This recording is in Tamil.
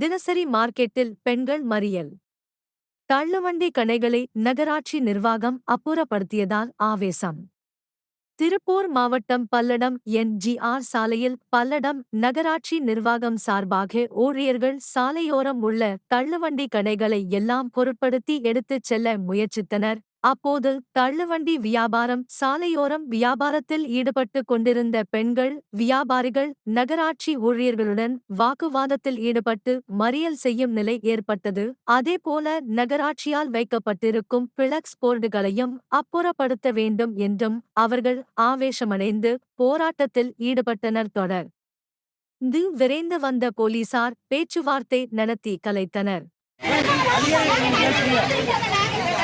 தினசரி மார்க்கெட்டில் பெண்கள் மறியல். தள்ளுவண்டி கடைகளை நகராட்சி நிர்வாகம் அப்புறப்படுத்தியதால் ஆவேசம். திருப்பூர் மாவட்டம் பல்லடம் என்ஜிஆர் சாலையில் பல்லடம் நகராட்சி நிர்வாகம் சார்பாக ஊழியர்கள் சாலையோரம் உள்ள தள்ளுவண்டி கடைகளை எல்லாம் பொருட்படுத்தி எடுத்துச் செல்ல முயற்சித்தனர் அப்போது தள்ளுவண்டி வியாபாரம் சாலையோரம் வியாபாரத்தில் ஈடுபட்டு கொண்டிருந்த பெண்கள் வியாபாரிகள் நகராட்சி ஊழியர்களுடன் வாக்குவாதத்தில் ஈடுபட்டு மறியல் செய்யும் நிலை ஏற்பட்டது. அதேபோல நகராட்சியால் வைக்கப்பட்டிருக்கும் பிளக்ஸ் போர்டுகளையும் அப்புறப்படுத்த வேண்டும் என்றும் அவர்கள் ஆவேசமடைந்து போராட்டத்தில் ஈடுபட்டனர். தொடர் து விரைந்து வந்த போலீசார் பேச்சுவார்த்தை நடத்தி கலைத்தனர்.